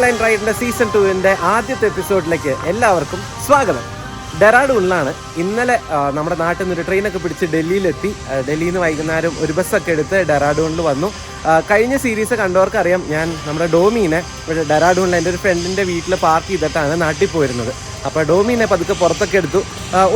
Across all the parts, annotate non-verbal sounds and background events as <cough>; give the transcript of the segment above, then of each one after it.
Himalayan റൈഡിന്റെ season ടുവിന്റെ ആദ്യത്തെ എപ്പിസോഡിലേക്ക് എല്ലാവർക്കും സ്വാഗതം. ഡെറാഡൂണിലാണ് ഇന്നലെ നമ്മുടെ നാട്ടിൽ നിന്ന് ഒരു ട്രെയിനൊക്കെ പിടിച്ച് ഡൽഹിയിലെത്തി. ഡൽഹിയിൽ നിന്ന് വൈകുന്നേരം ഒരു ബസ്സൊക്കെ എടുത്ത് ഡെറാഡൂണിൽ വന്നു. കഴിഞ്ഞ സീരീസ് കണ്ടവർക്ക് അറിയാം ഞാൻ നമ്മുടെ ഡോമീനെ ഇവിടെ ഡെറാഡൂണിൽ എന്റെ ഒരു ഫ്രണ്ടിന്റെ വീട്ടിൽ പാർക്ക് ചെയ്തിട്ടാണ് നാട്ടിൽ പോയിരുന്നത്. അപ്പോൾ ഡോമീനെ പതുക്കെ പുറത്തൊക്കെ എടുത്തു.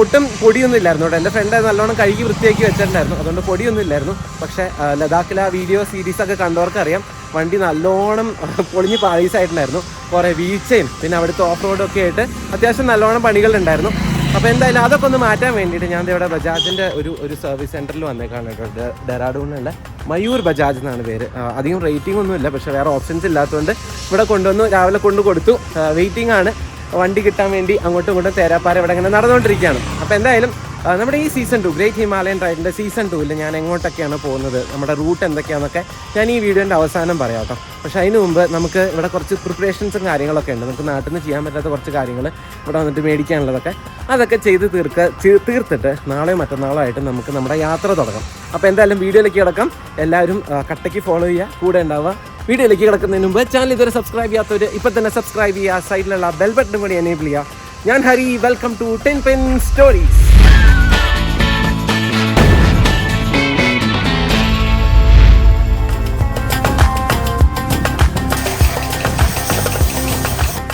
ഒട്ടും പൊടിയൊന്നും ഇല്ലായിരുന്നു കേട്ടോ. എന്റെ ഫ്രണ്ട് നല്ലോണം കഴുകി വൃത്തിയാക്കി വെച്ചിട്ടുണ്ടായിരുന്നു. അതുകൊണ്ട് പൊടിയൊന്നും ഇല്ലായിരുന്നു. പക്ഷേ ലഡാക്കിലെ ആ വീഡിയോ സീരീസൊക്കെ കണ്ടവർക്ക് അറിയാം വണ്ടി നല്ലോണം പൊളിഞ്ഞ് പാളീസായിട്ടുണ്ടായിരുന്നു. കുറേ വീഴ്ചയും പിന്നെ അവിടുത്തെ ഓഫ് റോഡും ഒക്കെ ആയിട്ട് അത്യാവശ്യം നല്ലോണം പണികളുണ്ടായിരുന്നു. അപ്പോൾ എന്തായാലും അതൊക്കെ ഒന്ന് മാറ്റാൻ വേണ്ടിയിട്ട് ഞാൻ ഇവിടെ ബജാജിന്റെ ഒരു ഒരു സർവീസ് സെന്ററിൽ വന്നേക്കാണ് കേട്ടോ. ഡെറാഡൂണിലുള്ള മയൂർ ബജാജ് എന്നാണ് പേര്. അധികം റേറ്റിംഗ് ഒന്നും ഇല്ല പക്ഷേ വേറെ ഓപ്ഷൻസ് ഇല്ലാത്തതുകൊണ്ട് ഇവിടെ കൊണ്ടുവന്നു രാവിലെ കൊണ്ട് കൊടുത്തു. വെയിറ്റിംഗ് ആണ്. വണ്ടി കിട്ടാൻ വേണ്ടി അങ്ങോട്ടും ഇങ്ങോട്ടും തേരാപ്പാര ഇവിടെ ഇങ്ങനെ നടന്നുകൊണ്ടിരിക്കുകയാണ്. അപ്പോൾ എന്തായാലും നമ്മുടെ ഈ സീസൺ ടു ഗ്രേറ്റ് ഹിമാലയൻ റൈഡിന്റെ സീസൺ ടൂവിൽ ഞാൻ എങ്ങോട്ടൊക്കെയാണ് പോകുന്നത്? നമ്മുടെ റൂട്ട് എന്തൊക്കെയാണെന്നൊക്കെ ഞാൻ ഈ വീഡിയോന്റെ അവസാനം പറയാം കേട്ടോ. പക്ഷേ അതിന് മുമ്പ് നമുക്ക് ഇവിടെ കുറച്ച് പ്രിപ്പറേഷൻസും കാര്യങ്ങളൊക്കെ ഉണ്ട്. നമുക്ക് നാട്ടിൽ നിന്ന് ചെയ്യാൻ പറ്റാത്ത കുറച്ച് കാര്യങ്ങൾ ഇവിടെ വന്നിട്ട് മേടിക്കാനുള്ളതൊക്കെ അതൊക്കെ ചെയ്ത് തീർക്ക തീർത്തിട്ട് നാളെയോ മറ്റന്നാളോ ആയിട്ട് നമുക്ക് നമ്മുടെ യാത്ര തുടങ്ങാം. അപ്പോൾ എന്തായാലും വീഡിയോയിലേക്ക് കിടക്കാം. എല്ലാവരും കട്ടയ്ക്ക് ഫോളോ ചെയ്യുക. കൂടെ ഉണ്ടാവുക. വീഡിയോയിലേക്ക് കിടക്കുന്നതിന് മുമ്പ് ചാനൽ ഇതുവരെ സബ്സ്ക്രൈബ് ചെയ്യാത്തവർ ഇപ്പം തന്നെ സബ്സ്ക്രൈബ് ചെയ്യുക. സൈഡിലുള്ള ബെൽ ബട്ടൺ കൂടി എനേബിൾ ചെയ്യുക. ഞാൻ Hari welcome to ten pen stories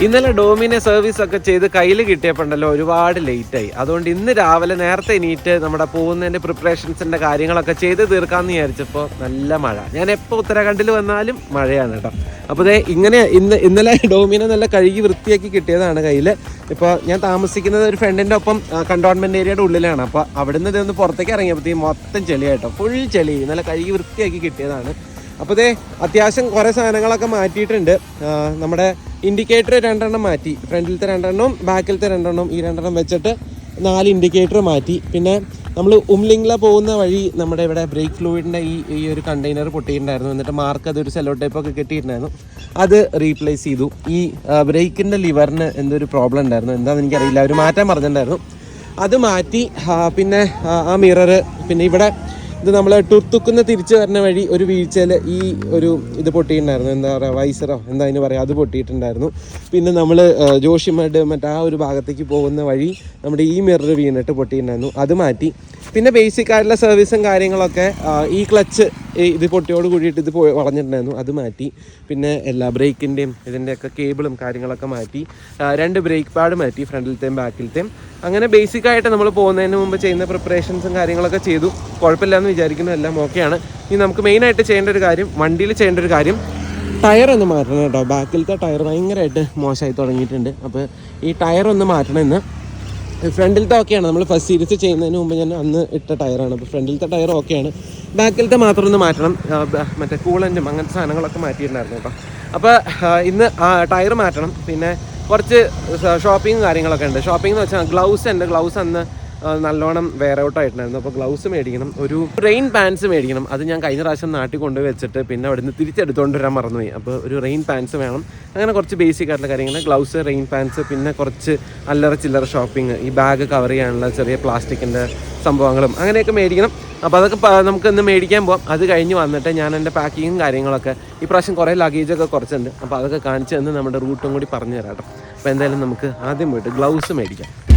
ഇന്നലെ ഡോമിനെ സർവീസ് ഒക്കെ ചെയ്ത് കയ്യിൽ കിട്ടിയപ്പോണ്ടല്ലോ ഒരുപാട് ലേറ്റായി അതുകൊണ്ട് ഇന്ന് രാവിലെ നേരത്തെ എണീറ്റ് നമ്മുടെ പോകുന്നതിന്റെ പ്രിപ്പറേഷൻസിന്റെ കാര്യങ്ങളൊക്കെ ചെയ്ത് തീർക്കാമെന്ന് വിചാരിച്ചപ്പോൾ നല്ല മഴ. ഞാൻ എപ്പോൾ ഉത്തരാഖണ്ഡിൽ വന്നാലും മഴയാണ് കേട്ടോ. അപ്പോൾ ദേ ഇങ്ങനെ ഇന്ന് ഇന്നലെ ഡോമിനെ നല്ല കഴുകി വൃത്തിയാക്കി കിട്ടിയതാണ് കയ്യിൽ ഇപ്പോൾ ഞാൻ താമസിക്കുന്നത് ഒരു ഫ്രണ്ടിന്റെ ഒപ്പം കണ്ടോൺമെന്റ് ഏരിയയുടെ ഉള്ളിലാണ്. അപ്പോൾ അവിടുന്ന് ഇതൊന്ന് പുറത്തേക്ക് ഇറങ്ങിയപ്പോഴത്തേക്കും മൊത്തം ചെളിയായിട്ടോ. ഫുൾ ചെളി. നല്ല കഴുകി വൃത്തിയാക്കി കിട്ടിയതാണ്. അപ്പോൾ ദേ അത്യാവശ്യം കുറേ സാധനങ്ങളൊക്കെ മാറ്റിയിട്ടുണ്ട്. നമ്മുടെ ഇൻഡിക്കേറ്റർ രണ്ടെണ്ണം മാറ്റി. ഫ്രണ്ടിലത്തെ രണ്ടെണ്ണവും ബാക്കിലത്തെ രണ്ടെണ്ണം ഈ രണ്ടെണ്ണം വെച്ചിട്ട് നാല് ഇൻഡിക്കേറ്റർ മാറ്റി. പിന്നെ നമ്മൾ ഉംലിംഗ്ല പോകുന്ന വഴി നമ്മുടെ ഇവിടെ ബ്രേക്ക് ഫ്ലൂയിഡിന്റെ ഈ ഈ ഒരു കണ്ടെയ്നർ പൊട്ടിയിട്ടുണ്ടായിരുന്നു. എന്നിട്ട് മാർക്ക് അതൊരു സെല്ലോ ടൈപ്പൊക്കെ കിട്ടിയിട്ടുണ്ടായിരുന്നു. അത് റീപ്ലേസ് ചെയ്തു. ഈ ബ്രേക്കിന്റെ ലിവറിന് എന്തൊരു പ്രോബ്ലം ഉണ്ടായിരുന്നു? എന്താണെന്ന് എനിക്കറിയില്ല. അവർ മാറ്റാൻ പറഞ്ഞിട്ടുണ്ടായിരുന്നു. അത് മാറ്റി പിന്നെ ആ മിറർ പിന്നെ ഇവിടെ ഇത് നമ്മളെ ടുർത്തുക്കുന്ന തിരിച്ചു വരുന്ന വഴി ഒരു വീഴ്ചയിൽ ഈ ഒരു ഇത് പൊട്ടിയിട്ടുണ്ടായിരുന്നു. എന്താ പറയുക വൈസറോ എന്താ അതിന് പറയുക അത് പൊട്ടിയിട്ടുണ്ടായിരുന്നു. പിന്നെ നമ്മൾ ജോഷിമാരുടെ മറ്റേ ആ ഒരു ഭാഗത്തേക്ക് പോകുന്ന വഴി നമ്മുടെ ഈ മിറർ വീണിട്ട് പൊട്ടിയിട്ടുണ്ടായിരുന്നു. അത് മാറ്റി. പിന്നെ ബേസിക് ആയിട്ടുള്ള സർവീസും കാര്യങ്ങളൊക്കെ ഈ ക്ലച്ച് ഇത് പൊട്ടിയോട് കൂടിയിട്ട് ഇത് പോയി വളഞ്ഞിട്ടുണ്ടായിരുന്നു. അത് മാറ്റി. പിന്നെ എല്ലാ ബ്രേക്കിന്റെയും ഇതിന്റെയൊക്കെ കേബിളും കാര്യങ്ങളൊക്കെ മാറ്റി. രണ്ട് ബ്രേക്ക് പാഡ് മാറ്റി ഫ്രണ്ടിലത്തെയും ബാക്കിലത്തെയും അങ്ങനെ ബേസിക് ആയിട്ട് നമ്മൾ പോകുന്നതിന് മുമ്പ് ചെയ്യുന്ന പ്രിപ്പറേഷൻസും കാര്യങ്ങളൊക്കെ ചെയ്തു. കുഴപ്പമില്ല എന്ന് വിചാരിക്കുന്നു. എല്ലാം ഓക്കെയാണ് ഇനി നമുക്ക് മെയിനായിട്ട് ചെയ്യേണ്ട ഒരു കാര്യം വണ്ടിയിൽ ചെയ്യേണ്ട ഒരു കാര്യം. ടയർ ഒന്ന് മാറ്റണം കേട്ടോ. ബാക്കിലത്തെ ടയർ ഭയങ്കരമായിട്ട് മോശമായി തുടങ്ങിയിട്ടുണ്ട്. അപ്പോൾ ഈ ടയർ ഒന്ന് മാറ്റണം ഫ്രണ്ടിലത്തെ ഓക്കെയാണ്. നമ്മൾ ഫസ്റ്റ് സീരീസ് ചെയ്യുന്നതിന് മുമ്പ് ഞാൻ അന്ന് ഇട്ട ടയറാണ് അപ്പോൾ ഫ്രണ്ടിലത്തെ ടയർ ഓക്കെയാണ്. ബാക്കിലത്തെ മാത്രം ഒന്ന് മാറ്റണം. ആ, മറ്റേ കൂളന്റും അങ്ങനത്തെ സാധനങ്ങളൊക്കെ മാറ്റിയിട്ടുണ്ടായിരുന്നു കേട്ടോ. അപ്പോൾ ആ, ഇന്ന് ടയർ മാറ്റണം. പിന്നെ കുറച്ച് ഷോപ്പിംഗ് കാര്യങ്ങളൊക്കെ ഉണ്ട്. ഷോപ്പിംഗ് എന്ന് വെച്ചാൽ ഗ്ലൗസ് ഉണ്ട്. ഗ്ലൗസ് അന്ന് ആ, നല്ലോണം വെയർ ഔട്ട് ആയിട്ടുണ്ടായിരുന്നു. അപ്പോൾ ഗ്ലൗസ് മേടിക്കണം ഒരു റെയിൻ പാൻസ് മേടിക്കണം. അത് ഞാൻ കഴിഞ്ഞ പ്രാവശ്യം നാട്ടിൽ കൊണ്ടുപോയി വെച്ചിട്ട് പിന്നെ അവിടുന്ന് തിരിച്ചെടുത്തുകൊണ്ട് വരാൻ മറന്നുപോയി. അപ്പോൾ ഒരു റെയിൻ പാൻസ് വേണം. അങ്ങനെ കുറച്ച് ബേസിക് ആയിട്ടുള്ള കാര്യങ്ങൾ ഗ്ലൗസ് റെയിൻ പാൻസ് പിന്നെ കുറച്ച് അല്ലറ ചില്ലറ ഷോപ്പിംഗ് ഈ ബാഗ് കവർ ചെയ്യാനുള്ള ചെറിയ പ്ലാസ്റ്റിക്കിന്റെ സംഭവങ്ങളും അങ്ങനെയൊക്കെ മേടിക്കണം. അപ്പോൾ അതൊക്കെ നമുക്ക് ഇന്ന് മേടിക്കാൻ പോകാം അത് കഴിഞ്ഞ് വന്നിട്ട് ഞാൻ എന്റെ പാക്കിങ്ങും കാര്യങ്ങളൊക്കെ ഈ പ്രാവശ്യം കുറേ ലഗേജൊക്കെ കുറച്ചുണ്ട് അപ്പോൾ അതൊക്കെ കാണിച്ച് തന്ന് നമ്മുടെ റൂട്ടും കൂടി പറഞ്ഞു തരാം കേട്ടോ. അപ്പോൾ എന്തായാലും നമുക്ക് ആദ്യം പോയിട്ട് ഗ്ലൗസ് മേടിക്കാം.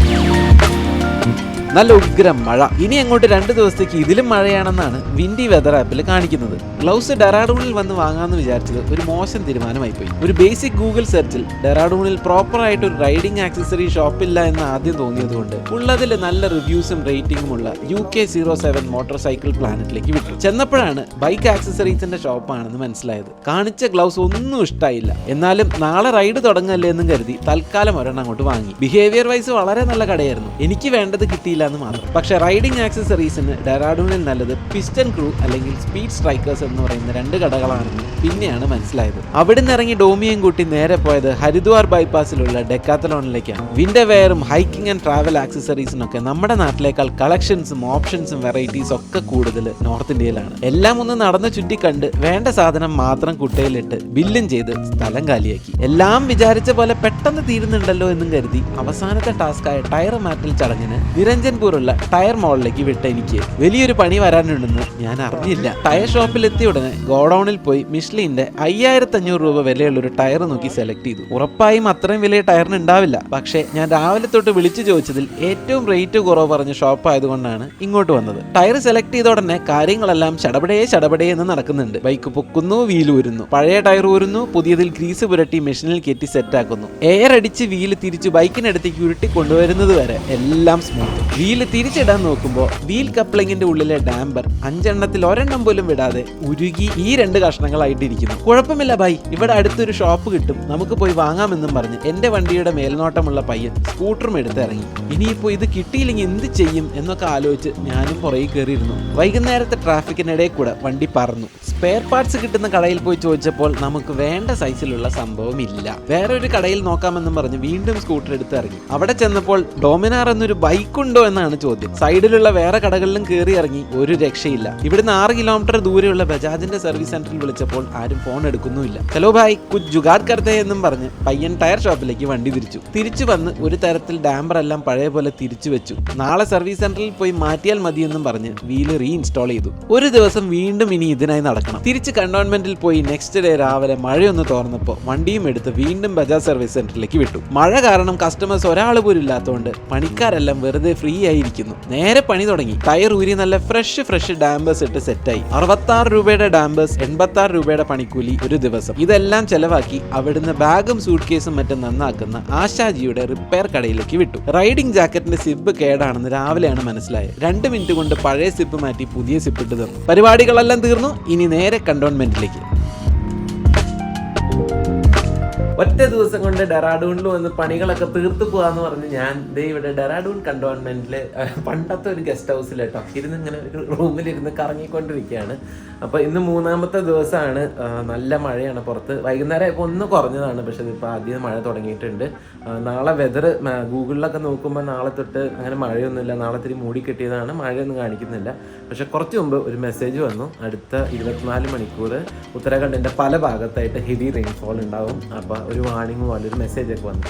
നല്ല ഉഗ്ര മഴ. ഇനി അങ്ങോട്ട് രണ്ട് ദിവസത്തേക്ക് ഇതിലും മഴയാണെന്നാണ് വിൻഡി വെതർ ആപ്പിൽ കാണിക്കുന്നത്. ഗ്ലൗസ് ഡെറാഡൂണിൽ വന്ന് വാങ്ങാമെന്ന് വിചാരിച്ചത് ഒരു മോശം തീരുമാനമായി പോയി ഒരു ബേസിക് ഗൂഗിൾ സെർച്ചിൽ ഡെറാഡൂണിൽ പ്രോപ്പർ ആയിട്ട് ഒരു റൈഡിംഗ് ആക്സസറി ഷോപ്പില്ല എന്ന് ആദ്യം തോന്നിയതുകൊണ്ട് ഉള്ളതിൽ നല്ല റിവ്യൂസും റേറ്റിംഗും ഉള്ള U K zero seven motorcycle പ്ലാനറ്റിലേക്ക് വിട്ടു. ചെന്നപ്പോഴാണ് ബൈക്ക് ആക്സസറീസിന്റെ ഷോപ്പാണെന്ന് മനസ്സിലായത്. കാണിച്ച ഗ്ലൗസ് ഒന്നും ഇഷ്ടായില്ല. എന്നാലും നാളെ റൈഡ് തുടങ്ങല്ലേ എന്നും കരുതി തൽക്കാലം ഒരെണ്ണം അങ്ങോട്ട് വാങ്ങി. ബിഹേവിയർ വൈസ് വളരെ നല്ല കടയായിരുന്നു. എനിക്ക് വേണ്ടത് കിട്ടിയില്ല എന്ന് മാത്രം. പക്ഷേ റൈഡിംഗ് ആക്സസറീസിന് ഡെറാഡൂണിൽ നല്ലത് പിസ്റ്റൺ ക്രൂ അല്ലെങ്കിൽ സ്പീഡ് സ്ട്രൈക്കേഴ്സ് എന്ന് പറയുന്ന രണ്ട് കടകളാണെന്ന് പിന്നെയാണ് മനസ്സിലായത്. അവിടുന്ന് ഇറങ്ങി ഡോമിയും കൂട്ടി നേരെ പോയത് ഹരിദ്വാർ ബൈപ്പാസിലുള്ള ഡെക്കാത്തലോണിലേക്കാണ്. വിൻഡർ വെയറും ഹൈക്കിംഗ് ആൻഡ് ട്രാവൽ ആക്സസറീസിനൊക്കെ നമ്മുടെ നാട്ടിലേക്കാൾ കളക്ഷൻസും ഓപ്ഷൻസും വെറൈറ്റീസും ഒക്കെ കൂടുതൽ നോർത്ത് ഇന്ത്യയിലാണ്. എല്ലാം ഒന്ന് നടന്ന് ചുറ്റി കണ്ട് വേണ്ട സാധനം മാത്രം കുട്ടയിലിട്ട് ബില്ലും ചെയ്ത് സ്ഥലം കാലിയാക്കി. എല്ലാം വിചാരിച്ച പോലെ പെട്ടെന്ന് തീരുന്നുണ്ടല്ലോ എന്നും കരുതി അവസാനത്തെ ടാസ്കായ ടയർ മാറ്റൽ ചടങ്ങിന് നിരഞ്ജൻ സഹാരൻപൂറുള്ള ടയർ മോളിലേക്ക് വിട്ട എനിക്ക് വലിയൊരു പണി വരാനുണ്ടെന്ന് ഞാൻ അറിഞ്ഞില്ല. ടയർ ഷോപ്പിൽ എത്തിയ ഉടനെ ഗോഡൌണിൽ പോയി മിഷ്ലിന്റെ അയ്യായിരത്തി അഞ്ഞൂറ് രൂപ വിലയുള്ള ഒരു ടയർ നോക്കി സെലക്ട് ചെയ്തു. ഉറപ്പായും അത്രയും വലിയ ടയറിന് ഉണ്ടാവില്ല. പക്ഷേ ഞാൻ രാവിലെ തൊട്ട് വിളിച്ചു ചോദിച്ചതിൽ ഏറ്റവും റേറ്റ് കുറവ് പറഞ്ഞ ഷോപ്പ് ആയതുകൊണ്ടാണ് ഇങ്ങോട്ട് വന്നത്. ടയർ സെലക്ട് ചെയ്ത ഉടനെ കാര്യങ്ങളെല്ലാം ചടപടേ ചടപടേ എന്ന് നടക്കുന്നുണ്ട്. ബൈക്ക് പൊക്കുന്നു വീൽ ഊരുന്നു. പഴയ ടയർ ഊരുന്നു പുതിയതിൽ ഗ്രീസ് പുരട്ടി മെഷീനിൽ കയറ്റി സെറ്റ് ആക്കുന്നു. എയർ അടിച്ച് വീൽ തിരിച്ച് ബൈക്കിനടുത്തേക്ക് ഉരുട്ടി കൊണ്ടുവരുന്നത് വരെ എല്ലാം സ്മൂത്ത് വീൽ തിരിച്ചിടാൻ നോക്കുമ്പോൾ വീൽ കപ്ലിങ്ങിന്റെ ഉള്ളിലെ ഡാമ്പർ അഞ്ചെണ്ണത്തിൽ ഒരെണ്ണം പോലും വിടാതെ ഉരുകി ഈ രണ്ട് കഷ്ണങ്ങളായിട്ടിരിക്കുന്നു. കുഴപ്പമില്ല ഭായി. ഇവിടെ അടുത്തൊരു ഷോപ്പ് കിട്ടും. നമുക്ക് പോയി വാങ്ങാമെന്നും പറഞ്ഞ് എന്റെ വണ്ടിയുടെ മേൽനോട്ടമുള്ള പയ്യൻ സ്കൂട്ടറും എടുത്തിറങ്ങി ഇനിയിപ്പോ ഇത് കിട്ടിയില്ലെങ്കിൽ എന്ത് ചെയ്യും എന്നൊക്കെ ആലോചിച്ച് ഞാനും പുറകെ കയറിയിരുന്നു. വൈകുന്നേരത്തെ ട്രാഫിക്കിനിടയിൽ കൂടെ വണ്ടി പറന്നു. സ്പെയർ പാർട്സ് കിട്ടുന്ന കടയിൽ പോയി ചോദിച്ചപ്പോൾ നമുക്ക് വേണ്ട സൈസിലുള്ള സംഭവം ഇല്ല വേറെ ഒരു കടയിൽ നോക്കാമെന്നും പറഞ്ഞ് വീണ്ടും സ്കൂട്ടർ എടുത്ത് ഇറങ്ങി. അവിടെ ചെന്നപ്പോൾ ഡോമിനാർ എന്നൊരു ബൈക്ക് ഉണ്ടോ എന്നാണ് ചോദ്യം. സൈഡിലുള്ള വേറെ കടകളിലും കയറി ഇറങ്ങി ഒരു രക്ഷയില്ല. ഇവിടുന്ന് ആറ് കിലോമീറ്റർ ദൂരെയുള്ള ബജാജിന്റെ സർവീസ് സെന്ററിൽ വിളിച്ചപ്പോൾ ആരും ഫോൺ എടുക്കുന്നുമില്ല. ഹലോ ഭായ് കുച്ച് ജുഗാഡ് കർത്തേ എന്നും പറഞ്ഞ് പയ്യൻ ടയർ ഷോപ്പിലേക്ക് വണ്ടി തിരിച്ചു. തിരിച്ചു വന്ന് ഒരു തരത്തിൽ ഡാമ്പർ എല്ലാം പഴയ പോലെ തിരിച്ചു വെച്ചു. നാളെ സർവീസ് സെന്ററിൽ പോയി മാറ്റിയാൽ മതിയെന്നും പറഞ്ഞ് വീൽ റീഇൻസ്റ്റാൾ ചെയ്തു. ഒരു ദിവസം വീണ്ടും ഇനി ഇതിനായി നടക്കണം. തിരിച്ച് കണ്ടോൺമെന്റിൽ പോയി നെക്സ്റ്റ് ഡേ രാവിലെ മഴയൊന്ന് തോർന്നപ്പോൾ വണ്ടിയും എടുത്ത് വീണ്ടും ബജാജ് സർവീസ് സെന്ററിലേക്ക് വിട്ടു. മഴ കാരണം കസ്റ്റമേഴ്സ് ഒരാൾ പോലും ഇല്ലാത്തതുകൊണ്ട് പണിക്കാരെല്ലാം വെറുതെ ഫ്രീ ആയിരിക്കുന്നു. നേരെ പണി തുടങ്ങി. ടയർ ഊരി നല്ല ഫ്രഷ് ഫ്രഷ് ഡാമ്പേഴ്സ് ഇട്ട് സെറ്റായി അറുപത്താറ് രൂപയുടെ ഡാമ്പേഴ്സ് എൺപത്തി ആറ് രൂപയുടെ പണിക്കൂലി ഒരു ദിവസം. ഇതെല്ലാം ചെലവാക്കി അവിടുന്ന് ബാഗും സൂട്ട് കേസും മറ്റും നന്നാക്കുന്ന ആശാജിയുടെ റിപ്പയർ കടയിലേക്ക് വിട്ടു. റൈഡിംഗ് ജാക്കറ്റിന്റെ സിബ് കേടാണെന്ന് രാവിലെയാണ് മനസ്സിലായത്. രണ്ട് മിനിറ്റ് കൊണ്ട് പഴയ സിബ് മാറ്റി പുതിയ സിബ് ഇട്ട് തന്നു പരിപാടികളെല്ലാം തീർന്നു. ഇനി നേരെ കണ്ടോൺമെന്റിലേക്ക് ഒറ്റ ദിവസം കൊണ്ട് ഡെറാഡൂണിൽ വന്ന് പണികളൊക്കെ തീർത്തു പോകാന്ന് പറഞ്ഞ് ഞാൻ ദേ ഇവിടെ ഡെറാഡൂൺ കണ്ടോൺമെന്റിൽ പണ്ടത്തെ ഒരു ഗസ്റ്റ് ഹൗസിൽ കേട്ടോ ഇരുന്ന് ഇങ്ങനെ ഒരു റൂമിൽ റൂമിലിരുന്ന് കറങ്ങിക്കൊണ്ടിരിക്കുകയാണ്. അപ്പൊ ഇന്ന് മൂന്നാമത്തെ ദിവസമാണ് നല്ല മഴയാണ് പുറത്ത്. വൈകുന്നേരം ഇപ്പൊ ഒന്ന് കുറഞ്ഞതാണ് പക്ഷെ ഇപ്പൊ ആദ്യം മഴ തുടങ്ങിയിട്ടുണ്ട്. നാളെ വെതർ ഗൂഗിളിലൊക്കെ നോക്കുമ്പോൾ നാളെ തൊട്ട് അങ്ങനെ മഴയൊന്നുമില്ല. നാളെ തിരി മൂടി കെട്ടിയതാണ് മഴയൊന്നും കാണിക്കുന്നില്ല. പക്ഷെ കുറച്ച് മുമ്പ് ഒരു മെസ്സേജ് വന്നു അടുത്ത ഇരുപത്തിനാല് മണിക്കൂർ ഉത്തരാഖണ്ഡിന്റെ പല ഭാഗത്തായിട്ട് ഹെവി റെയിൻഫോൾ ഉണ്ടാവും. അപ്പോൾ ഒരു വാണിംഗ് പോലെ ഒരു മെസ്സേജ് ഒക്കെ വന്നു.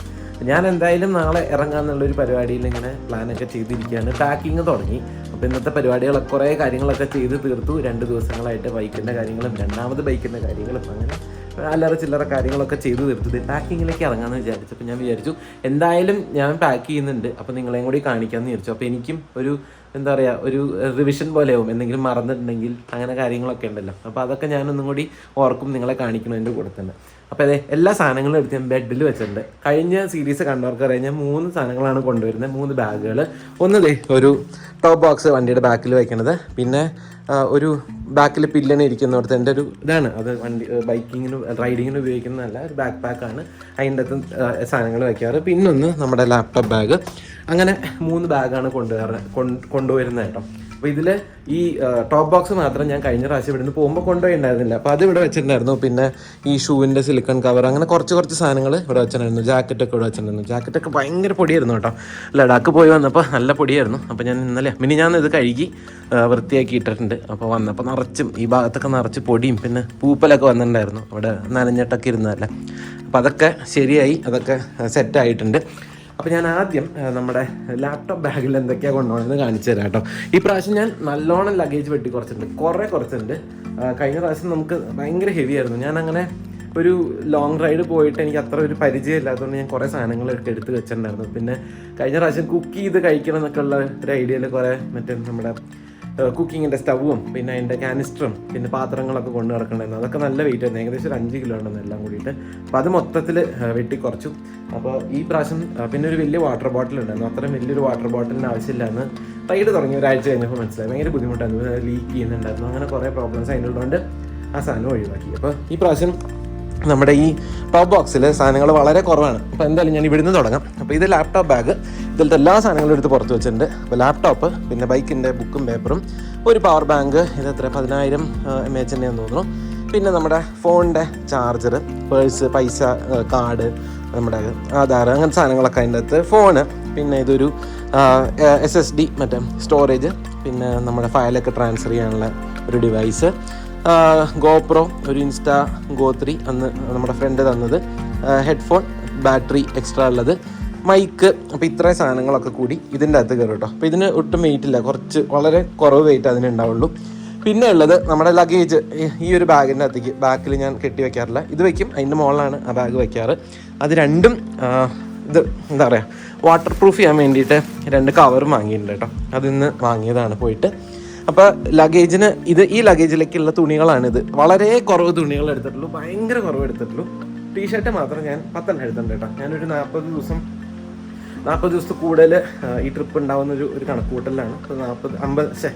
ഞാൻ എന്തായാലും നാളെ ഇറങ്ങാന്നുള്ള ഒരു പരിപാടിയിൽ ഇങ്ങനെ പ്ലാനൊക്കെ ചെയ്തിരിക്കുകയാണ്. പാക്കിങ് തുടങ്ങി. അപ്പോൾ ഇന്നത്തെ പരിപാടികളൊക്കെ കുറേ കാര്യങ്ങളൊക്കെ ചെയ്ത് തീർത്തു. രണ്ട് ദിവസങ്ങളായിട്ട് ബൈക്കിന്റെ കാര്യങ്ങളും രണ്ടാമത് ബൈക്കിന്റെ കാര്യങ്ങളും അങ്ങനെ അല്ലറ ചില്ലറ കാര്യങ്ങളൊക്കെ ചെയ്ത് തീർത്തത് പാക്കിങ്ങിലേക്ക് ഇറങ്ങാമെന്ന് വിചാരിച്ചു അപ്പോൾ ഞാൻ വിചാരിച്ചു എന്തായാലും ഞാൻ പാക്ക് ചെയ്യുന്നുണ്ട്. അപ്പോൾ നിങ്ങളെയും കൂടി കാണിക്കാമെന്ന് വിചാരിച്ചു. അപ്പോൾ എനിക്കും ഒരു എന്താ പറയുക ഒരു റിവിഷൻ പോലെയാവും. എന്തെങ്കിലും മറന്നിട്ടുണ്ടെങ്കിൽ അങ്ങനെ കാര്യങ്ങളൊക്കെ ഉണ്ടല്ലോ. അപ്പോൾ അതൊക്കെ ഞാനൊന്നും കൂടി ഓർക്കും നിങ്ങളെ കാണിക്കണം എന്റെ കൂടെ തന്നെ. അപ്പോൾ അതെ എല്ലാ സാധനങ്ങളും എടുത്ത് ഞാൻ ബെഡിൽ വെച്ചിട്ടുണ്ട്. കഴിഞ്ഞ സീരീസ് കണ്ടവർക്ക് അറിയാം ഞാൻ മൂന്ന് സാധനങ്ങളാണ് കൊണ്ടുവരുന്നത് മൂന്ന് ബാഗുകൾ ഒന്ന് ദേ ഒരു ടോപ്പ് ബോക്സ് വണ്ടിയുടെ ബാക്കിൽ വയ്ക്കണത് പിന്നെ ഒരു ബാക്കിൽ പില്ലണ ഇരിക്കുന്നിടത്ത് എന്റെ ഒരു ഇതാണ്. അത് വണ്ടി ബൈക്കിങ്ങിന് റൈഡിങ്ങിന് ഉപയോഗിക്കുന്നതല്ല ഒരു ബാക്ക് പാക്കാണ് അതിന്റെ അകത്ത് സാധനങ്ങൾ വയ്ക്കാറ് പിന്നൊന്ന് നമ്മുടെ ലാപ്ടോപ്പ് ബാഗ് അങ്ങനെ മൂന്ന് ബാഗാണ് കൊണ്ടുവരാറ് കൊണ്ട് കൊണ്ടുവരുന്നത് കേട്ടോ. അപ്പോൾ ഇതിൽ ഈ ടോപ്പ് ബോക്സ് മാത്രം ഞാൻ കഴിഞ്ഞ പ്രാവശ്യം ഇവിടെ നിന്ന് പോകുമ്പോൾ കൊണ്ടുപോയിണ്ടായിരുന്നില്ല. അപ്പോൾ അത് ഇവിടെ വെച്ചിട്ടുണ്ടായിരുന്നു. പിന്നെ ഈ ഷൂവിന്റെ സിലിക്കൺ കവർ അങ്ങനെ കുറച്ച് കുറച്ച് സാധനങ്ങൾ ഇവിടെ വെച്ചിട്ടുണ്ടായിരുന്നു. ജാക്കറ്റൊക്കെ ഇവിടെ വെച്ചിട്ടുണ്ടായിരുന്നു. ജാക്കറ്റൊക്കെ ഭയങ്കര പൊടിയായിരുന്നു കേട്ടോ. ലഡാക്ക് പോയി വന്നപ്പോൾ നല്ല പൊടിയായിരുന്നു. അപ്പോൾ ഞാൻ ഇന്നലെ മിനി ഞാൻ ഇത് കഴുകി വൃത്തിയാക്കി ഇട്ടിട്ടുണ്ട്. അപ്പോൾ വന്നപ്പോൾ നിറച്ചും ഈ ഭാഗത്തൊക്കെ നിറച്ച് പൊടിയും പിന്നെ പൂപ്പലൊക്കെ വന്നിട്ടുണ്ടായിരുന്നു. അവിടെ നനഞ്ഞിട്ടൊക്കെ ഇരുന്നതല്ലേ. അപ്പോൾ അതൊക്കെ ശരിയായി അതൊക്കെ സെറ്റായിട്ടുണ്ട് അപ്പോൾ ഞാൻ ആദ്യം നമ്മുടെ ലാപ്ടോപ്പ് ബാഗിൽ എന്തൊക്കെയാണ് കൊണ്ടുപോകുന്നത് കാണിച്ചു തരാം കേട്ടോ. ഈ പ്രാവശ്യം ഞാൻ നല്ലോണം ലഗേജ് വെട്ടി കുറച്ചിട്ടുണ്ട്. കുറേ കുറച്ചിട്ടുണ്ട്. കഴിഞ്ഞ പ്രാവശ്യം നമുക്ക് ഭയങ്കര ഹെവി ആയിരുന്നു. ഞാൻ അങ്ങനെ ഒരു ലോങ് റൈഡ് പോയിട്ട് എനിക്ക് അത്ര ഒരു പരിചയം ഇല്ലാത്തതുകൊണ്ട് ഞാൻ കുറേ സാധനങ്ങളൊക്കെ എടുത്ത് വെച്ചിട്ടുണ്ടായിരുന്നു. പിന്നെ കഴിഞ്ഞ പ്രാവശ്യം കുക്ക് ചെയ്ത് കഴിക്കണം എന്നൊക്കെ ഉള്ള ഒരു ഐഡിയയിൽ കുറേ മറ്റേ നമ്മുടെ കുക്കിങ്ങിന്റെ സ്റ്റവും പിന്നെ അതിന്റെ കാനിസ്റ്ററും പിന്നെ പാത്രങ്ങളൊക്കെ കൊണ്ട് നടക്കണ്ടായിരുന്നു അതൊക്കെ നല്ല വെയിറ്റ് ആയിരുന്നു. ഏകദേശം ഒരു അഞ്ച് കിലോ ഉണ്ടെന്ന് എല്ലാം കൂടിയിട്ട്. അപ്പോൾ അത് മൊത്തത്തിൽ വെട്ടി കുറച്ചു അപ്പോൾ ഈ പ്രാവശ്യം പിന്നെ ഒരു വലിയ വാട്ടർ ബോട്ടിൽ ഉണ്ടായിരുന്നു. അത്രയും വലിയൊരു വാട്ടർ ബോട്ടിലിന്റെ ആവശ്യമില്ല എന്ന് റൈഡ് തുടങ്ങി ഒരാഴ്ച കഴിഞ്ഞപ്പോൾ മനസ്സിലായി. ഭയങ്കര ബുദ്ധിമുട്ടായിരുന്നു. ലീക്ക് ചെയ്യുന്നുണ്ടായിരുന്നു. അങ്ങനെ കുറേ പ്രോബ്ലംസ് അതിനുള്ളതുകൊണ്ട് ആ സാധനം ഒഴിവാക്കി. അപ്പോൾ ഈ പ്രാവശ്യം നമ്മുടെ ഈ ടോപ്പ് ബോക്സിൽ സാധനങ്ങൾ വളരെ കുറവാണ്. അപ്പോൾ എന്തായാലും ഞാൻ ഇവിടുന്ന് തുടങ്ങാം. അപ്പോൾ ഇത് ലാപ്ടോപ്പ് ബാഗ് ഇതിലത്തെ എല്ലാ സാധനങ്ങളും എടുത്ത് പുറത്ത് വെച്ചിട്ടുണ്ട്. അപ്പോൾ ലാപ്ടോപ്പ് പിന്നെ ബൈക്കിന്റെ ബുക്കും പേപ്പറും ഒരു പവർ ബാങ്ക് ഇത് എത്ര? പതിനായിരം എം എച്ചിന്റെ തോന്നുന്നു. പിന്നെ നമ്മുടെ ഫോണിന്റെ ചാർജർ പേഴ്സ് പൈസ കാർഡ് നമ്മുടെ ആധാർ അങ്ങനത്തെ സാധനങ്ങളൊക്കെ അതിന്റെ അകത്ത് ഫോണ് പിന്നെ ഇതൊരു എസ് എസ് ഡി മറ്റേ സ്റ്റോറേജ് പിന്നെ നമ്മുടെ ഫയലൊക്കെ ട്രാൻസ്ഫർ ചെയ്യാനുള്ള ഒരു ഡിവൈസ് ഗോപ്രോ ഒരു ഇൻസ്റ്റാ ഗോ ത്രീ അന്ന് നമ്മുടെ ഫ്രണ്ട് തന്നത്. ഹെഡ്ഫോൺ ബാറ്ററി എക്സ്ട്രാ ഉള്ളത്. മൈക്ക് അപ്പോൾ ഇത്രയും സാധനങ്ങളൊക്കെ കൂടി ഇതിന്റെ അകത്ത് കയറും കേട്ടോ അപ്പോൾ ഇതിന് ഒട്ടും വെയിറ്റ് ഇല്ല. കുറച്ച് വളരെ കുറവ് വെയിറ്റ് അതിന് ഉണ്ടാവുള്ളൂ. പിന്നെ ഉള്ളത് നമ്മുടെ ലഗേജ് ഈ ഒരു ബാഗിന്റെ അകത്തേക്ക് ബാക്കിൽ ഞാൻ കെട്ടി വെക്കാറില്ല. ഇത് വെക്കും. അതിന്റെ മുകളിലാണ് ആ ബാഗ് വെക്കാറ്. അത് രണ്ടും ഇത് എന്താ പറയുക വാട്ടർ പ്രൂഫ് ചെയ്യാൻ വേണ്ടിയിട്ട് രണ്ട് കവറും വാങ്ങിയിട്ടുണ്ട് കേട്ടോ അതിന്ന് വാങ്ങിയതാണ് പോയിട്ട്. അപ്പോൾ ലഗേജിന് ഇത് ഈ ലഗേജിലേക്കുള്ള തുണികളാണിത്. വളരെ കുറവ് തുണികൾ എടുത്തിട്ടുള്ളൂ. ഭയങ്കര കുറവ് എടുത്തിട്ടുള്ളൂ. ടീഷർട്ട് മാത്രം ഞാൻ പത്തെണ്ണം എടുത്തിട്ടുണ്ട് കേട്ടോ. ഞാനൊരു നാൽപ്പത് ദിവസം നാൽപ്പത് ദിവസത്തെ കൂടുതൽ ഈ ട്രിപ്പ് ഉണ്ടാവുന്ന ഒരു ഒരു കണക്കുകൂട്ടലാണ്. അപ്പോൾ നാൽപ്പത് അമ്പത് ശേ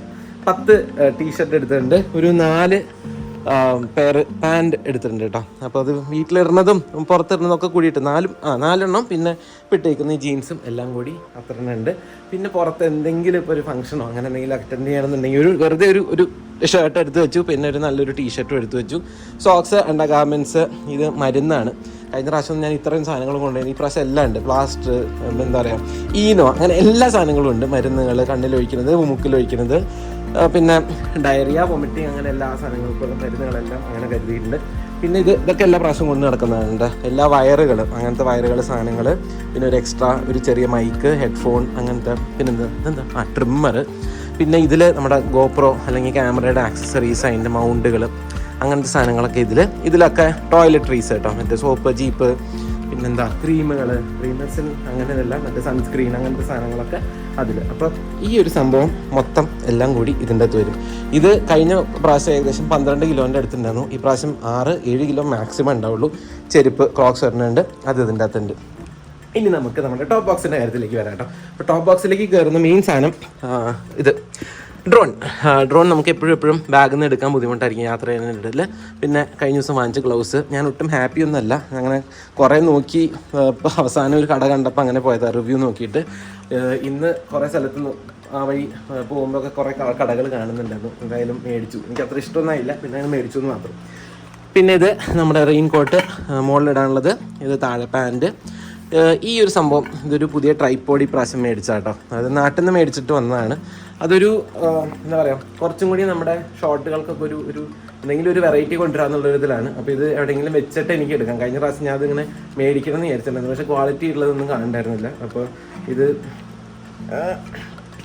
പത്ത് ടീഷർട്ട് എടുത്തിട്ടുണ്ട്. ഒരു നാല് പേര് പാന്റ് എടുത്തിട്ടുണ്ട് കേട്ടോ. അപ്പോൾ അത് വീട്ടിലിടുന്നതും പുറത്തിടുന്നതും ഒക്കെ കൂടിയിട്ട് നാലും ആ നാലെണ്ണം പിന്നെ പിട്ടേക്കുന്ന ഈ ജീൻസും എല്ലാം കൂടി അത്ര ഉണ്ട് പിന്നെ പുറത്ത് എന്തെങ്കിലും ഇപ്പോൾ ഒരു ഫംഗ്ഷനോ അങ്ങനെ എന്തെങ്കിലും അറ്റൻഡ് ചെയ്യണമെന്നുണ്ടെങ്കിൽ ഒരു വെറുതെ ഒരു ഒരു ഷർട്ട് എടുത്ത് വെച്ചു പിന്നെ ഒരു നല്ലൊരു ടീഷർട്ടും എടുത്ത് വെച്ചു. സോക്സ് അണ്ട ഗാർമെന്റ്സ് ഇത് മരുന്നാണ്. കഴിഞ്ഞ പ്രാവശ്യം ഞാൻ ഇത്രയും സാധനങ്ങളും കൊണ്ടുപോയി ഈ പ്രാവശ്യം എല്ലാം ഉണ്ട്. പ്ലാസ്റ്റർ എന്താ പറയുക ഈനോ അങ്ങനെ എല്ലാ സാധനങ്ങളും ഉണ്ട്. മരുന്നുകൾ മൂക്കിലൊഴിക്കുന്നത്. ആ, പിന്നെ ഡയറിയ വൊമിറ്റിങ് അങ്ങനെ എല്ലാ സാധനങ്ങൾക്കുള്ള മരുന്നുകളെല്ലാം അങ്ങനെ കരുതിയിട്ടുണ്ട്. പിന്നെ ഇത് ഇതൊക്കെ എല്ലാ പ്രാവശ്യം കൊണ്ട് നടക്കുന്നതാണ് എല്ലാ വയറുകളും അങ്ങനത്തെ വയറുകൾ സാധനങ്ങൾ പിന്നെ ഒരു എക്സ്ട്രാ ഒരു ചെറിയ മൈക്ക് ഹെഡ്ഫോൺ അങ്ങനത്തെ പിന്നെ എന്താ എന്താ ആ ട്രിമ്മർ പിന്നെ ഇതിൽ നമ്മുടെ ഗോപ്രോ അല്ലെങ്കിൽ ക്യാമറയുടെ ആക്സസറീസ് അതിന്റെ മൗണ്ടുകൾ അങ്ങനത്തെ സാധനങ്ങളൊക്കെ ഇതിൽ ഇതിലൊക്കെ ടോയ്ലറ്ററീസ് കേട്ടോ. മറ്റേ സോപ്പ് ജീപ്പ് പിന്നെന്താ ക്രീമുകൾ അങ്ങനെ അങ്ങനെയല്ല മറ്റേ സൺസ്ക്രീൻ അങ്ങനത്തെ സാധനങ്ങളൊക്കെ അതിൽ അപ്പം ഈ ഒരു സംഭവം മൊത്തം എല്ലാം കൂടി ഇതിന്റെ അകത്ത് വരും. ഇത് കഴിഞ്ഞ പ്രാവശ്യം ഏകദേശം പന്ത്രണ്ട് കിലോന്റെ അടുത്തുണ്ടായിരുന്നു. ഈ പ്രാവശ്യം ആറ് ഏഴ് കിലോ മാക്സിമം ഉണ്ടാവുള്ളൂ. ചെരുപ്പ് ക്രോക്സ് വരുന്നുണ്ട് അത് ഇതിന്റെ അകത്തുണ്ട്. ഇനി നമുക്ക് നമ്മുടെ ടോപ്പ് ബോക്സിന്റെ കാര്യത്തിലേക്ക് വരാം കേട്ടോ. അപ്പോൾ ടോപ്പ് ബോക്സിലേക്ക് കയറുന്ന മെയിൻ സാധനം ഇത്. ഡ്രോൺ ഡ്രോൺ നമുക്ക് എപ്പോഴും എപ്പോഴും ബാഗിൽ നിന്ന് എടുക്കാൻ ബുദ്ധിമുട്ടായിരിക്കും. യാത്ര ചെയ്യുന്നതിനിടയിൽ പിന്നെ കഴിഞ്ഞ ദിവസം വാങ്ങിച്ച ഗ്ലൗസ് ഞാൻ ഒട്ടും ഹാപ്പി ഒന്നല്ല അങ്ങനെ കുറേ നോക്കി അവസാനം ഒരു കട കണ്ടപ്പോൾ അങ്ങനെ പോയതാണ് റിവ്യൂ നോക്കിയിട്ട്. ഇന്ന് കുറേ സ്ഥലത്ത് ആ വഴി പോകുമ്പോൾ ഒക്കെ കുറേ കടകൾ കാണുന്നുണ്ടായിരുന്നു. എന്തായാലും മേടിച്ചു. എനിക്ക് അത്ര ഇഷ്ടമൊന്നായില്ല പിന്നെ മേടിച്ചു എന്ന് മാത്രം. പിന്നെ ഇത് നമ്മുടെ റെയിൻ കോട്ട് മുകളിലിടാനുള്ളത് ഇത് താഴെ പാന്റ് ഈ ഒരു സംഭവം ഇതൊരു പുതിയ ട്രൈപ്പോഡ് പ്രാവശ്യം മേടിച്ചാട്ടോ. അത് നാട്ടിൽ നിന്ന് മേടിച്ചിട്ട് വന്നതാണ്. അതൊരു എന്താ പറയുക കുറച്ചും കൂടി നമ്മുടെ ഷോർട്ടുകൾക്കൊക്കെ ഒരു ഒരു എന്തെങ്കിലും ഒരു വെറൈറ്റി കൊണ്ടുവരാന്നുള്ള ഒരു ഇതിലാണ്. അപ്പോൾ ഇത് എവിടെയെങ്കിലും വെച്ചിട്ട് എനിക്ക് എടുക്കാം. കഴിഞ്ഞ പ്രാവശ്യം ഞാൻ അതിങ്ങനെ മേടിക്കണം എന്ന് വിചാരിച്ചിട്ടുണ്ടായിരുന്നു. പക്ഷേ ക്വാളിറ്റി ഉള്ളതൊന്നും കാണണ്ടായിരുന്നില്ല. അപ്പോൾ ഇത്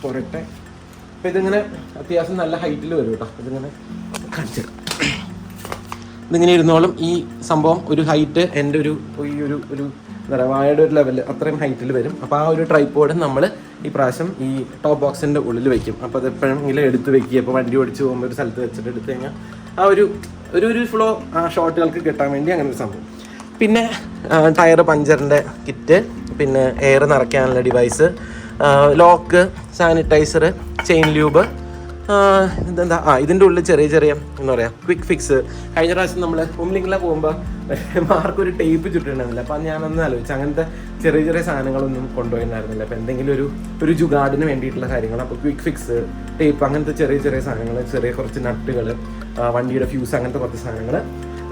പോരട്ടെ. അപ്പോൾ ഇതിങ്ങനെ അത്യാവശ്യം നല്ല ഹൈറ്റിൽ വരും കേട്ടോ ഇതിങ്ങനെ കാണിച്ചു ഇതിങ്ങനെ ഇരുന്നോളും ഈ സംഭവം ഒരു ഹൈറ്റ് എന്റെ ഒരു ഈ ഒരു ഒരു എന്താ പറയുക വാഴയുടെ ഒരു ലെവൽ അത്രയും ഹൈറ്റിൽ വരും. അപ്പോൾ ആ ഒരു ട്രൈപ്പോഡ് നമ്മൾ ഈ പ്രാവശ്യം ഈ ടോപ്പ് ബോക്സിന്റെ ഉള്ളിൽ വെക്കും. അപ്പോൾ അത് എപ്പോഴെങ്കിലും എടുത്ത് വെക്കുക. അപ്പോൾ വണ്ടി ഓടിച്ച് പോകുമ്പോൾ ഒരു സ്ഥലത്ത് വെച്ചിട്ട് എടുത്ത് കഴിഞ്ഞാൽ ആ ഒരു ഒരു ഒരു ഫ്ലോ ആ ഷോട്ടുകൾക്ക് കിട്ടാൻ വേണ്ടി അങ്ങനെ ഒരു സംഭവം. പിന്നെ ടയർ പഞ്ചറിന്റെ കിറ്റ് പിന്നെ air നിറയ്ക്കാനുള്ള device lock sanitiser chain lube ഇതെന്താ? ആ ഇതിന്റെ ഉള്ളിൽ ചെറിയ ചെറിയ എന്താ പറയുക ക്വിക്ക് ഫിക്സ് കഴിഞ്ഞ പ്രാവശ്യം നമ്മൾ ഉംലിംഗിലെ പോകുമ്പോൾ <laughs> മാർക്കൊരു ടേപ്പ് ചുറ്റിട്ടുണ്ടായിരുന്നില്ല അപ്പം ഞാനൊന്ന് ആലോചിച്ചു അങ്ങനത്തെ ചെറിയ ചെറിയ സാധനങ്ങളൊന്നും കൊണ്ടുപോയിട്ടുണ്ടായിരുന്നില്ല. അപ്പം എന്തെങ്കിലും ഒരു ഒരു ജുഗാഡിന് വേണ്ടിയിട്ടുള്ള കാര്യങ്ങൾ അപ്പോൾ ക്വിക്ക് ഫിക്സ് ടേപ്പ് അങ്ങനത്തെ ചെറിയ ചെറിയ സാധനങ്ങൾ ചെറിയ കുറച്ച് നട്ടുകൾ വണ്ടിയുടെ ഫ്യൂസ് അങ്ങനത്തെ കുറച്ച് സാധനങ്ങൾ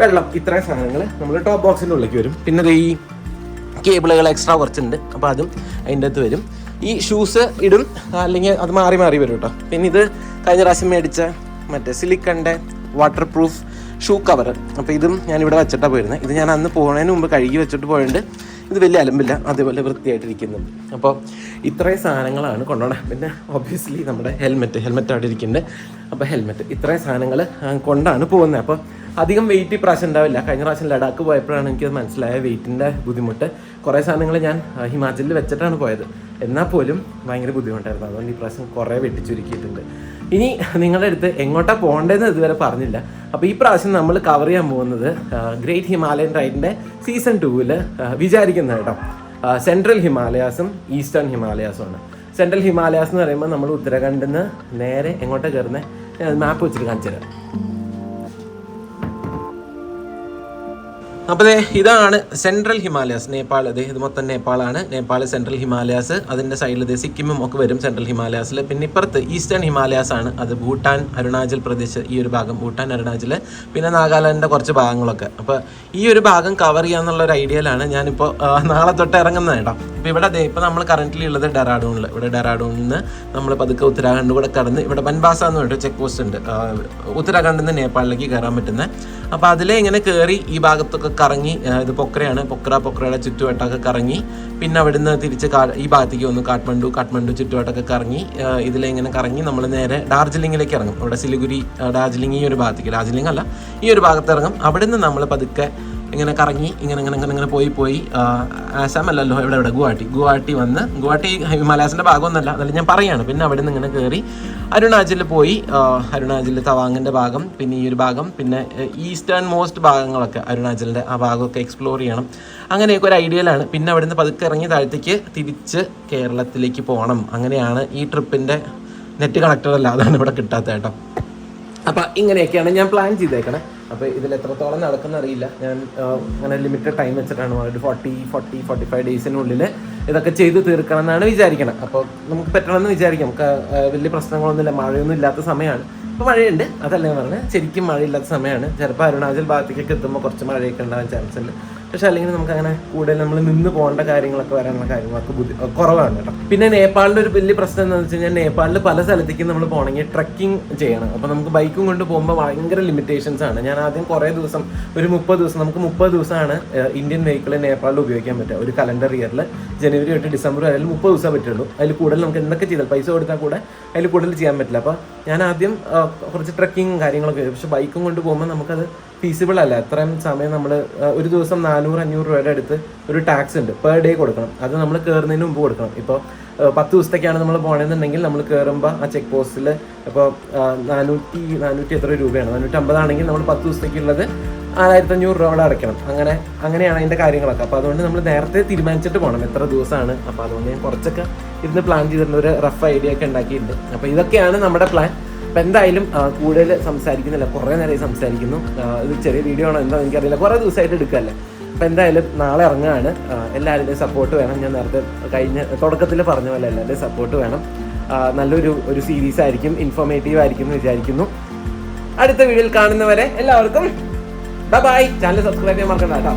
വെള്ളം ഇത്രയും സാധനങ്ങൾ നമ്മൾ ടോപ്പ് ബോക്സിന്റെ ഉള്ളിലേക്ക് വരും. പിന്നെ ഈ കേബിളുകൾ എക്സ്ട്രാ കുറച്ചുണ്ട്. അപ്പോൾ അതും അതിന്റെ അകത്ത് വരും. ഈ ഷൂസ് ഇടും അല്ലെങ്കിൽ അത് മാറി മാറി വരും കേട്ടോ. പിന്നെ ഇത് കഴിഞ്ഞ പ്രാവശ്യം മേടിച്ച മറ്റേ സിലിക്കണിന്റെ വാട്ടർ പ്രൂഫ് ഷൂ കവർ. അപ്പോൾ ഇതും ഇവിടെ വെച്ചിട്ടാണ് പോയിരുന്നത് ഇത് ഞാൻ അന്ന് പോകുന്നതിന് മുമ്പ് കഴുകി വെച്ചിട്ട് പോയതുകൊണ്ട് ഇത് വലിയ അലമ്പില്ല അതേപോലെ വൃത്തിയായിട്ടിരിക്കുന്നുണ്ട് അപ്പോൾ ഇത്രയും സാധനങ്ങളാണ് കൊണ്ടുപോകണം പിന്നെ ഒബ്വിയസ്ലി നമ്മുടെ ഹെൽമെറ്റ് ഹെൽമെറ്റ് അവിടെ ഇരിക്കുന്നുണ്ട് അപ്പോൾ ഹെൽമെറ്റ് ഇത്രയും സാധനങ്ങൾ കൊണ്ടാണ് പോകുന്നത് അപ്പോൾ അധികം വെയിറ്റ് ഇപ്രാവശ്യം ഉണ്ടാവില്ല. കഴിഞ്ഞ പ്രാവശ്യം ലഡാക്ക് പോയപ്പോഴാണ് എനിക്കത് മനസ്സിലായ വെയിറ്റിന്റെ ബുദ്ധിമുട്ട്. കുറേ സാധനങ്ങൾ ഞാൻ ഹിമാചലിൽ വെച്ചിട്ടാണ് പോയത്. എന്നാൽ പോലും ഭയങ്കര ബുദ്ധിമുട്ടായിരുന്നു. അതുകൊണ്ട് ഇപ്രാവശ്യം കുറേ വെട്ടിച്ചുരുക്കിയിട്ടുണ്ട്. ഇനി നിങ്ങളുടെ അടുത്ത് എങ്ങോട്ടാ പോകേണ്ടതെന്ന് ഇതുവരെ പറഞ്ഞില്ല. അപ്പോൾ ഈ പ്രാവശ്യം നമ്മൾ കവർ ചെയ്യാൻ പോകുന്നത് ഗ്രേറ്റ് ഹിമാലയൻ റൈഡിന്റെ സീസൺ ടൂവിൽ വിചാരിക്കുന്ന കേട്ടോ. സെൻട്രൽ ഹിമാലയാസും ഈസ്റ്റേൺ ഹിമാലയാസും ആണ്. സെൻട്രൽ ഹിമാലയാസ് എന്ന് പറയുമ്പോൾ നമ്മൾ ഉത്തരാഖണ്ഡിൽ നിന്ന് നേരെ എങ്ങോട്ടാണ് കയറുന്നത് മാപ്പ് വെച്ചിട്ട് കാണിച്ചു തരാം അപ്പോൾ ഇതാണ് സെൻട്രൽ ഹിമാലയാസ് നേപ്പാൾ. അതെ ഇത് മൊത്തം നേപ്പാളാണ്. നേപ്പാൾ സെൻട്രൽ ഹിമാലയാസ് അതിന്റെ സൈഡിൽ ഇത് സിക്കിമും ഒക്കെ വരും സെൻട്രൽ ഹിമാലയാസിൽ പിന്നെ ഇപ്പുറത്ത് ഈസ്റ്റേൺ ഹിമാലയാസ് ആണ്. അത് ഭൂട്ടാൻ അരുണാചൽ പ്രദേശ് ഈ ഒരു ഭാഗം ഭൂട്ടാൻ അരുണാചൽ പിന്നെ നാഗാലാൻഡിന്റെ കുറച്ച് ഭാഗങ്ങളൊക്കെ. അപ്പോൾ ഈ ഒരു ഭാഗം കവർ ചെയ്യാന്നുള്ള ഒരു ഐഡിയയിലാണ് ഞാനിപ്പോൾ നാളെ തൊട്ട് ഇറങ്ങുന്നത് കേട്ടോ. ഇപ്പോൾ ഇവിടെ അതെ ഇപ്പോൾ നമ്മൾ കറന്റിൽ ഉള്ളത് ഡെറാഡൂണിൽ ഇവിടെ ഡെറാഡൂണിൽ നിന്ന് നമ്മൾ പതുക്കെ ഉത്തരാഖണ്ഡ് കൂടെ കടന്ന് ഇവിടെ ബൻബാസ എന്ന് പറഞ്ഞിട്ട് ചെക്ക് പോസ്റ്റ് ഉണ്ട്. ഉത്തരാഖണ്ഡിൽ നിന്ന് നേപ്പാളിലേക്ക് കയറാൻ പറ്റുന്നത് അപ്പോൾ അതിലെ ഇങ്ങനെ കയറി ഈ ഭാഗത്തൊക്കെ കറങ്ങി ഇത് പൊക്രയാണ്. പൊക്ര പൊക്രയുടെ ചുറ്റുവട്ടമൊക്കെ കറങ്ങി. പിന്നെ അവിടുന്ന് തിരിച്ച് ഈ ഭാഗത്തേക്ക് വന്നു. കാഠ്മണ്ഡു കാഠ്മണ്ഡു ചുറ്റുവട്ടമൊക്കെ കറങ്ങി ഇതിലെ ഇങ്ങനെ കറങ്ങി നമ്മൾ നേരെ ഡാർജിലിംഗിലേക്ക് ഇറങ്ങും. ഇവിടെ സിലിഗുരി ഡാർജിലിംഗ് ഈ ഒരു ഭാഗത്തേക്ക്. ഡാർജിലിംഗ് അല്ല ഈ ഒരു ഭാഗത്ത് ഇറങ്ങും. അവിടുന്ന് നമ്മൾ പതുക്കെ ഇങ്ങനെ കറങ്ങി ഇങ്ങനെ ഇങ്ങനെ ഇങ്ങനെ ഇങ്ങനെ പോയി പോയി. ആസാം അല്ലല്ലോ ഇവിടെ ഇവിടെ ഗുവാഹട്ടി. ഗുവാഹട്ടി വന്ന് ഗുവാഹട്ടി ഹിമാലയാസിന്റെ ഭാഗമൊന്നുമല്ല അതല്ല ഞാൻ പറയാണ്. പിന്നെ അവിടെ നിന്ന് ഇങ്ങനെ കയറി അരുണാചലിൽ പോയി. അരുണാചലിൽ തവാങ്ങിന്റെ ഭാഗം പിന്നെ ഈ ഒരു ഭാഗം പിന്നെ ഈസ്റ്റേൺ മോസ്റ്റ് ഭാഗങ്ങളൊക്കെ അരുണാചലിന്റെ ആ ഭാഗമൊക്കെ എക്സ്പ്ലോർ ചെയ്യണം. അങ്ങനെയൊക്കെ ഒരു ഐഡിയയിലാണ് പിന്നെ അവിടെ നിന്ന് പതുക്കെ ഇറങ്ങി താഴത്തേക്ക് തിരിച്ച് കേരളത്തിലേക്ക് പോകണം. അങ്ങനെയാണ് ഈ ട്രിപ്പിന്റെ നെറ്റ് കണക്റ്റർ അല്ല അതാണ് ഇവിടെ കിട്ടാത്ത കേട്ടോ. അപ്പം ഇങ്ങനെയൊക്കെയാണ് ഞാൻ പ്ലാൻ ചെയ്തേക്കണേ. അപ്പോൾ ഇതിൽ എത്രത്തോളം നടക്കുന്ന അറിയില്ല. ഞാൻ അങ്ങനെ ലിമിറ്റഡ് ടൈം വെച്ചിട്ടാണ് ഒരു ഫോർട്ടി ഫോർട്ടി ഫോർട്ടി ഫൈവ് ഡേയ്സിനുള്ളിൽ ഇതൊക്കെ ചെയ്ത് തീർക്കണം എന്നാണ് വിചാരിക്കണം. അപ്പോൾ നമുക്ക് പറ്റണമെന്ന് വിചാരിക്കാം. വലിയ പ്രശ്നങ്ങളൊന്നുമില്ല. മഴയൊന്നും ഇല്ലാത്ത സമയമാണ്. ഇപ്പോൾ മഴയുണ്ട്. അതല്ലേ പറഞ്ഞത് ശരിക്കും മഴയില്ലാത്ത സമയമാണ്. ചിലപ്പോൾ അരുണാചൽ ഭാഗത്തേക്കൊക്കെ എത്തുമ്പോൾ കുറച്ച് മഴയൊക്കെ ഉണ്ടാകാൻ ചാൻസ് ഉണ്ട്. പക്ഷെ അല്ലെങ്കിൽ നമുക്ക് അങ്ങനെ കൂടുതൽ നമ്മൾ നിന്ന് പോകേണ്ട കാര്യങ്ങളൊക്കെ വരാനുള്ള കാര്യങ്ങളൊക്കെ ബുദ്ധി കുറവാണ് കേട്ടോ. പിന്നെ നേപ്പാളിന്റെ ഒരു വലിയ പ്രശ്നം എന്താണെന്ന് വെച്ച് കഴിഞ്ഞാൽ നേപ്പാളിൽ പല സ്ഥലത്തേക്കും നമ്മൾ പോകണമെങ്കിൽ ട്രക്കിംഗ് ചെയ്യണം. അപ്പോൾ നമുക്ക് ബൈക്കും കൊണ്ട് പോകുമ്പോൾ ഭയങ്കര ലിമിറ്റേഷൻസ് ആണ്. ഞാൻ ആദ്യം കുറേ ദിവസം ഒരു മുപ്പത് ദിവസം നമുക്ക് മുപ്പത് ദിവസമാണ് ഇന്ത്യൻ വെഹിക്കിൾ നേപ്പാളിൽ ഉപയോഗിക്കാൻ പറ്റുക. ഒരു കലണ്ടർ ഇയറിൽ ജനുവരി തൊട്ട് ഡിസംബർ വരെ മുപ്പത് ദിവസം പറ്റുള്ളൂ. അതിൽ കൂടുതൽ നമുക്ക് എന്തൊക്കെ ചെയ്താൽ പൈസ കൊടുത്താൽ കൂടെ അതിൽ കൂടുതൽ ചെയ്യാൻ പറ്റില്ല. അപ്പോൾ ഞാൻ ആദ്യം കുറച്ച് ട്രക്കിങ് കാര്യങ്ങളൊക്കെ പക്ഷെ ബൈക്കും കൊണ്ട് പോകുമ്പോൾ നമുക്കത് ഫീസിബിൾ അല്ല. അത്രയും സമയം നമ്മൾ ഒരു ദിവസം നാനൂറ് അഞ്ഞൂറ് രൂപയുടെ അടുത്ത് ഒരു ടാക്സ് ഉണ്ട്. പെർ ഡേ കൊടുക്കണം. അത് നമ്മൾ കയറുന്നതിന് മുമ്പ് കൊടുക്കണം. ഇപ്പോൾ പത്ത് ദിവസത്തേക്കാണ് നമ്മൾ പോകണമെന്നുണ്ടെങ്കിൽ നമ്മൾ കയറുമ്പോൾ ആ ചെക്ക് പോസ്റ്റിൽ ഇപ്പോൾ നാനൂറ്റി നാനൂറ്റി എത്ര രൂപയാണ്. നാനൂറ്റി അമ്പതാണെങ്കിൽ നമ്മൾ പത്ത് ദിവസത്തേക്കുള്ളത് ആയിരത്തി അഞ്ഞൂറ് രൂപ അവിടെ അടയ്ക്കണം. അങ്ങനെ അങ്ങനെയാണ് അതിന്റെ കാര്യങ്ങളൊക്കെ. അപ്പോൾ അതുകൊണ്ട് നമ്മൾ നേരത്തെ തീരുമാനിച്ചിട്ട് പോകണം എത്ര ദിവസമാണ്. അപ്പോൾ അതുകൊണ്ട് ഞാൻ കുറച്ചൊക്കെ ഇരുന്ന് പ്ലാൻ ചെയ്തിട്ടുണ്ട് ഒരു റഫ് ഐഡിയ ഒക്കെ ഉണ്ടാക്കിയിട്ടുണ്ട്. അപ്പോൾ ഇതൊക്കെയാണ് നമ്മുടെ പ്ലാൻ അപ്പം എന്തായാലും കൂടുതൽ സംസാരിക്കുന്നില്ല. കുറേ നേരം സംസാരിക്കുന്നു. ഇത് ചെറിയ വീഡിയോ ആണോ എന്താ എനിക്കറിയില്ല. കുറേ ദിവസമായിട്ട് എടുക്കല്ലേ അപ്പം എന്തായാലും നാളെ ഇറങ്ങുകയാണ്. എല്ലാവരുടെയും സപ്പോർട്ട് വേണം. ഞാൻ നേരത്തെ കഴിഞ്ഞ തുടക്കത്തിൽ പറഞ്ഞ പോലെ എല്ലാവരുടെയും സപ്പോർട്ട് വേണം. നല്ലൊരു ഒരു സീരീസ് ആയിരിക്കും. ഇൻഫോർമേറ്റീവ് ആയിരിക്കും എന്ന് വിചാരിക്കുന്നു. അടുത്ത വീഡിയോയിൽ കാണുന്നവരെ എല്ലാവർക്കും ബൈ ചാനൽ സബ്സ്ക്രൈബ് ചെയ്യാൻ മറക്കണ്ട കേട്ടോ.